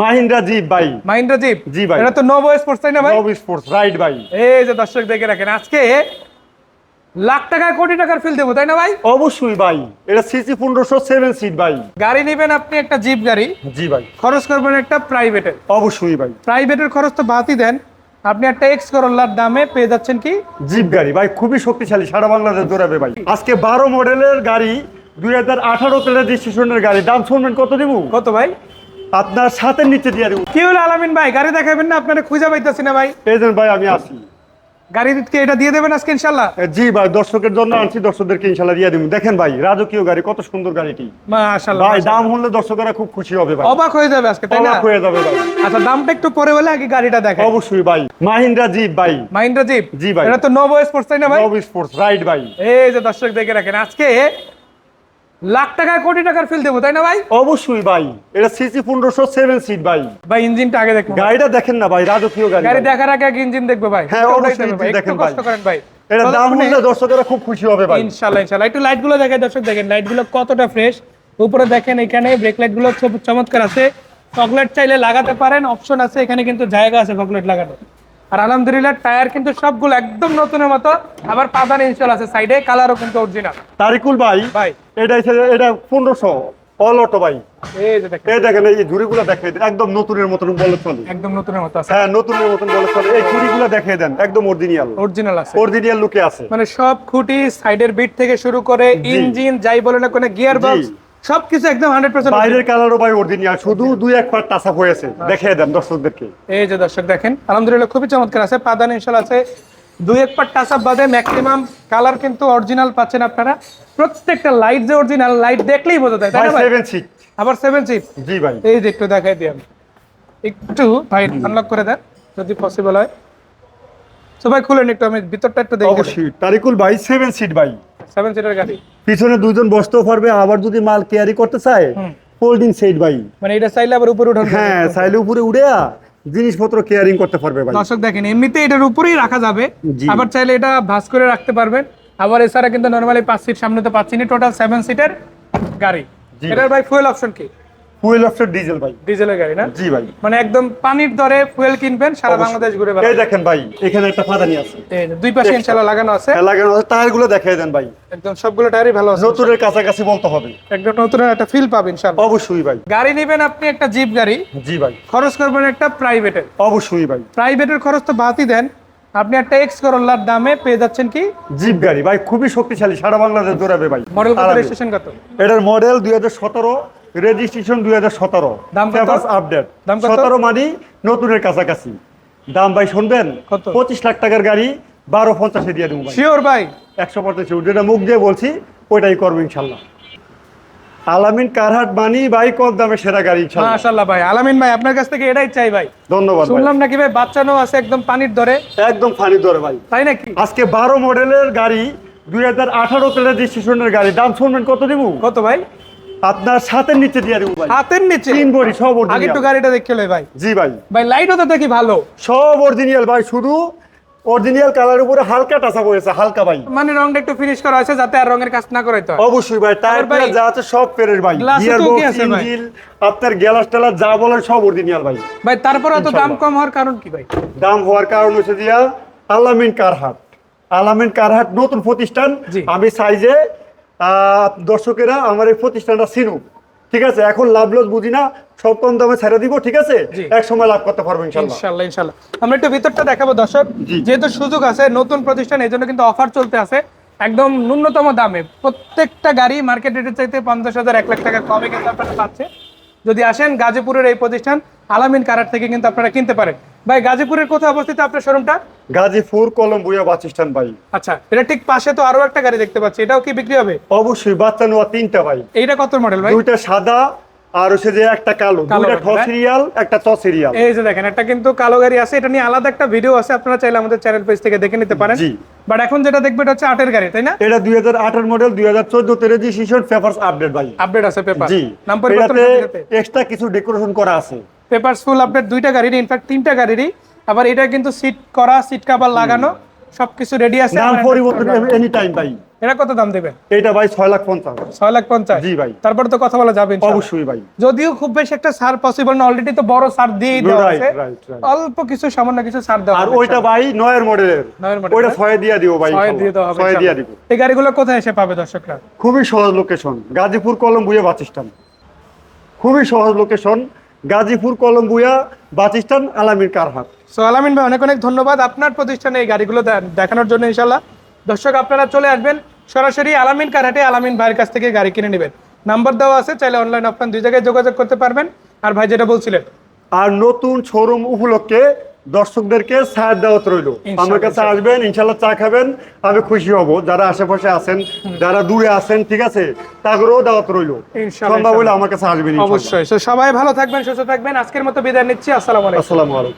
Mahindra zip ভাই Mahindra zip জি ভাই। এটা তো নোভো স্পোর্টস তাই না ভাই? নব স্পোর্টস রাইড ভাই এই যে দর্শক দেখে রাখেন আজকে লাখ টাকায় কোটি টাকার ফিল দেবো তাই না ভাই? অবশ্যই ভাই এটা সিসি পনেরোশো সেভেন সিট ভাই গাড়ি নেবেন আপনি একটা জিপ গাড়ি জি ভাই খরচ করবেন একটা প্রাইভেটের অবশ্যই ভাই প্রাইভেটের খরচ তো বাদই দেন। আপনি একটা এক্স করোলার দামে পেয়ে যাচ্ছেন কি? জিপ গাড়ি। ভাই খুবই শক্তিশালী সারা বাংলাদেশ দৌড়াবে ভাই। আজকে বারো মডেলের গাড়ি দুই হাজার আঠারো তেলের রেজিস্ট্রেশনের গাড়ি। দাম শুনবেন কত দিব? কত ভাই? আপনার সাথের নিচে দিয়ে দিব। কি হলো আলামিন ভাই? গাড়ি দেখাবেন না? আপনারা খুঁজে পাইতেছি না ভাই। এজেন্ট ভাই আমি আসি। গাড়ি কি এটা দিয়ে দেবেন আজকে ইনশাল্লাহ জি ভাই দর্শকের জন্য আনছি দর্শকদেরকে ইনশাল্লাহ দিয়ে দিব। দেখেন ভাই রাজকীয় গাড়ি কত সুন্দর গাড়িটি। মাশাআল্লাহ ভাই দাম হলে দর্শকেরা খুব খুশি হবে ভাই। অবাক হয়ে যাবে আজকে তাই না? অবাক হয়ে যাবে ভাই। আচ্ছা দামটা একটু পরে বলে আগে গাড়িটা দেখেন অবশ্যই ভাই মাহিন্দ্রা জিপ ভাই। মাহিন্দ্রা জিপ জি ভাই। এটা তো নোভো স্পোর্টস তাই না ভাই? নব স্পোর্টস রাইড ভাই। এই যে দর্শক দেখে রাখেন আজকে লাখ টাকায় কোটি টাকার ফিল দেবো তাই না ভাই? অবশ্যই ভাই। এটা সিসি পনেরোশো সেভেন সিট ভাই। ভাই ইঞ্জিনটা আগে দেখুন। গাড়িটা দেখেন না ভাই রাজকীয় গাড়ি গাড়ি দেখার আগে আগে ইঞ্জিন দেখবে ভাই। হ্যাঁ, অবশ্যই ভাই, দেখেন কষ্ট ভাই। করেন ভাই। এটা দাম হলে দর্শকেরা খুব খুশি হবে ভাই। ইনশাল্লাহ ইনশাল্লাহ। একটু লাইটগুলো দেখায় দর্শক দেখেন। লাইটগুলো কতটা ফ্রেশ উপরে দেখেন এখানে ব্রেক লাইটগুলো খুব চমৎকার আছে। চকলেট চাইলে লাগাতে পারেন অপশন আছে। এখানে কিন্তু জায়গা আছে চকলেট লাগানো আর আলহামদুলিল্লাহ টায়ার কিন্তু সবগুলো একদম নতুনের মতো। আবার পাদান ইনস্টল আছে সাইডে কালারও কিন্তু অরিজিনাল তারিকুল ভাই ভাই। এটা এটা পনেরোশো অল অটো ভাই। এই দেখেন। এই ঝুড়িগুলো দেখে দেন, একদম নতুনের মতন বলে চলে। একদম নতুনের মতো আছে। হ্যাঁ নতুনের মতন বলে চলে। এই খুঁড়িগুলো দেখে দেন একদম অরিজিনাল অরিজিনাল আছে। অরিজিনাল লুকে আছে। মানে সব খুঁটি সাইডের বিট থেকে শুরু করে ইঞ্জিন যাই বলে না কোনো গিয়ার বক্স। সবকিছু একদম হান্ড্রেড পার্সেন্ট বাইরের কালারও ভাই অরিজিনাল শুধু দুই এক পার টাসা হয়েছে দেখে দেন দর্শকদেরকে। এই যে দর্শক দেখেন আলহামদুলিল্লাহ খুবই চমৎকার আছে পাদান ইনশাল আছে। দুই এক পার টাচ বাদে ম্যাক্সিমাম কালার কিন্তু অরিজিনাল পাচ্ছেন আপনারা। প্রত্যেকটা লাইট যে অরিজিনাল লাইট দেখলেই বোঝা যায় তাই না ভাই সিট আবার সেভেন সিট জি ভাই। এই যে একটু দেখাই দিই আমি। একটু ভাই আনলক করে দেন যদি পসিবল হয়। তো ভাই খুলেন একটু আমি ভিতরটা একটু দেখি অবশ্যই। তারিকুল ভাই সেভেন সিট ভাই। সেভেন সিটার গাড়ি। পিছনে দুইজন বসতেও পারবে আবার যদি মাল ক্যারি করতে চায় ফোল্ডিং সেট ভাই। মানে এটা চাইলে আবার উপরে উঠানো হ্যাঁ চাইলে উপরে উড়ে জিনিসপত্র কেয়ারিং করতে পারবে ভাই। দর্শক দেখেন এমনিতে এটার উপরেই রাখা যাবে। আবার চাইলে এটা ভাঁজ করে রাখতে পারবেন। আবার এছাড়া কিন্তু নর্মালি পাঁচ সিট সামনে তো পাচ্ছি না টোটাল সেভেন সিটের গাড়ি। এটার ভাই ফুয়েল অপশন কি? ফুয়েল অফসেট ডিজেল ভাই। ডিজেলের গাড়ি না? জি ভাই। মানে একদম পানির দরে ফুয়েল কিনবেন সারা বাংলাদেশ ঘুরে এই দেখেন ভাই এখানে একটা ফাদানি আছে। এই দুই পাশে ইনশাআল্লাহ লাগানো আছে। হ্যাঁ, লাগানো আছে। টায়ারগুলো দেখাই দেন ভাই। একদম সবগুলো টায়ারই ভালো আছে। নতুনের কাছাকাছি বলতে হবে। একদম নতুন একটা ফিল পাবেন ইনশাআল্লাহ। অবশ্যই ভাই। গাড়ি নেবেন আপনি একটা জিপ গাড়ি। জি ভাই। খরচ করবেন একটা প্রাইভেটের অবশ্যই ভাই। প্রাইভেটের খরচ তো বাদই দেন। আপনি একটা এক্স করোলার দামে পেয়ে যাচ্ছেন কি? জিপ গাড়ি ভাই খুবই শক্তিশালী সারা বাংলাদেশ দৌড়াবে ভাই। মডেল। রেজিস্ট্রেশন কত? এটার মডেল দুই হাজার সতেরো রেজিস্ট্রেশন দুই হাজার সতেরো। আপডেট সতেরো মানে নতুনের কাছাকাছি। দাম ভাই শুনবেন? পঁচিশ লাখ টাকার গাড়ি বারো পঞ্চাশে দিয়ে দেবো ভাই। শিওর ভাই। একশো পার্সেন্ট যেটা মুখ দিয়ে বলছি ওইটাই করব ইনশাল্লাহ। আলামিন কারহাট মানি ভাই কম দামে সেরা গাড়ি মাশাআল্লাহ ভাই। আলামিন ভাই আপনার কাছ থেকে এটাই চাই ভাই। ধন্যবাদ। শুনলাম নাকি ভাই বাচ্চানো আছে একদম পানির দরে? একদম ফানি ধরে ভাই। তাই নাকি? আজকে বারো মডেলের গাড়ি দুই হাজার আঠারো রেজিস্ট্রেশনের গাড়ি। দাম শুনবেন কত দিব? কত ভাই? আপনার সাথের নিচে দিয়ে দেবো ভাই। হাতের নিচে? তিন বড়ি সব আগে একটু গাড়িটা দেখে লই ভাই। জি ভাই। ভাই লাইটও তো দেখি ভালো। সব অরিজিনাল ভাই শুধু অরিজিনাল কালারের উপরে হালকা টাচা হালকা ভাই। মানে রংটা একটু ফিনিশ করা আছে যাতে আর রঙের কাজ না হয় অবশ্যই ভাই টায়ার ভাই, যা আছে সব ফেরের ভাই। গিয়ার বক্স ইঞ্জিন আপনার গ্যালাস টেলাস যা বলেন সব অরিজিনাল ভাই। ভাই তারপরে তো দাম কম হওয়ার কারণ কি ভাই? দাম হওয়ার কারণ হচ্ছে দিয়া আলামিন কারহাট। আলামিন কারহাট নতুন প্রতিষ্ঠান। আমি চাইজে দর্শকেরা আমার এই প্রতিষ্ঠানটা চিনুক। ঠিক আছে? এখন লাভ লস বুঝি না সব কম দামে ছেড়ে দিব ঠিক আছে? এক সময় লাভ করতে পারব ইনশাল্লাহ। ইনশাআল্লাহ ইনশাআল্লাহ আমরা একটু ভিতরটা দেখাবো দর্শক। যেহেতু সুযোগ আছে নতুন প্রতিষ্ঠান এই জন্য কিন্তু অফার চলতে আছে। একদম ন্যূনতম দামে। প্রত্যেকটা গাড়ি মার্কেট রেটের চাইতে পঞ্চাশ হাজার এক লাখ টাকা কমে কিন্তু আপনারা পাচ্ছে। যদি আসেন গাজীপুরের এই প্রতিষ্ঠান আলামিন কারার থেকে কিন্তু আপনারা কিনতে পারেন। ভাই গাজীপুরের কোথায় অবস্থিত আপনার শোরুমটা? গাজীপুর কলম্বুয়া বাস স্ট্যান্ড ভাই। আচ্ছা এটা ঠিক পাশে তো আরও একটা গাড়ি দেখতে পাচ্ছি। এটাও কি বিক্রি হবে? অবশ্যই বাচ্চা নেওয়া তিনটা ভাই। এইটা কত মডেল ভাই? দুইটা সাদা আর হচ্ছে যে একটা কালো। দুইটা ঠ হ্যাঁ? সিরিয়াল একটা চ সিরিয়াল এই যে দেখেন একটা কিন্তু কালো গাড়ি আছে। এটা নিয়ে আলাদা একটা ভিডিও আছে আপনারা চাইলে আমাদের চ্যানেল পেজ থেকে দেখে নিতে পারেন। বাট এখন যেটা দেখবে এটা হচ্ছে আটের গাড়ি তাই না? এটা দুই হাজার আঠারো মডেল দুই হাজার চোদ্দ তে রেজিস্ট্রেশন পেপারস আপডেট ভাই। আপডেট আছে পেপার জি। নাম পরিবর্তন এটাতে এক্সট্রা কিছু ডেকোরেশন করা আছে। পেপারস ফুল আপডেট দুইটা গাড়ির ইনফ্যাক্ট তিনটা গাড়িরই আবার এটা কিন্তু সিট করা সিট কভার লাগানো সবকিছু রেডি আছে। নাম পরিবর্তন এনি টাইম ভাই। এটা কত দাম দেবেন? এটা ভাই ছয় লাখ পঞ্চাশ। ছয় লাখ পঞ্চাশ? জি ভাই। তারপরে তো কথা বলা যাবে ইনশাআল্লাহ। অবশ্যই ভাই। যদিও খুব বেশি একটা সার পসিবল না অলরেডি তো বড় সার দিয়েই দেওয়া আছে। right, right. অল্প কিছু সামান্য কিছু সার দেওয়া আর ওইটা ভাই নয়ের মডেলের। নয়ের model ওইটা? ছয় দিয়ে দিব ভাই ছয় দিয়ে দেওয়া হবে ছয় দিয়ে দিব। এই গাড়িগুলো কোথায় এসে পাবে দর্শকরা? খুবই সহজ location Gazipur Kolombua bus stand. খুবই সহজ লোকেশন গাজীপুর কলম্বুয়া বাচিস্তান আলামিন কারহাট। সো আলামিন ভাই অনেক অনেক ধন্যবাদ আপনার প্রতিষ্ঠানে এই গাড়িগুলো দেখানোর জন্য ইনশাল্লাহ দর্শক আপনারা চলে আসবেন সরাসরি আলামিন কারহাটে আলামিন ভাইয়ের কাছ থেকে গাড়ি কিনে নেবেন। নাম্বার দেওয়া আছে চাইলে অনলাইন অফলাইন দুই জায়গায় যোগাযোগ করতে পারবেন। আর ভাই যেটা বলছিলেন। আর নতুন শোরুম উপলক্ষে দর্শকদেরকে সাহায্য দেওয়া রইল। আমার কাছে আসবেন ইনশাল্লাহ চা খাবেন আমি খুশি হব। যারা আশেপাশে আছেন যারা দূরে আছেন ঠিক আছে তাদেরও দাওয়াত রইল। সম্ভব হলে আমার কাছে আসবেন অবশ্যই। সবাই ভালো থাকবেন সুস্থ থাকবেন। আজকের মতো বিদায় নিচ্ছি। আসসালাম আলাইকুম। আসসালামু আলাইকুম।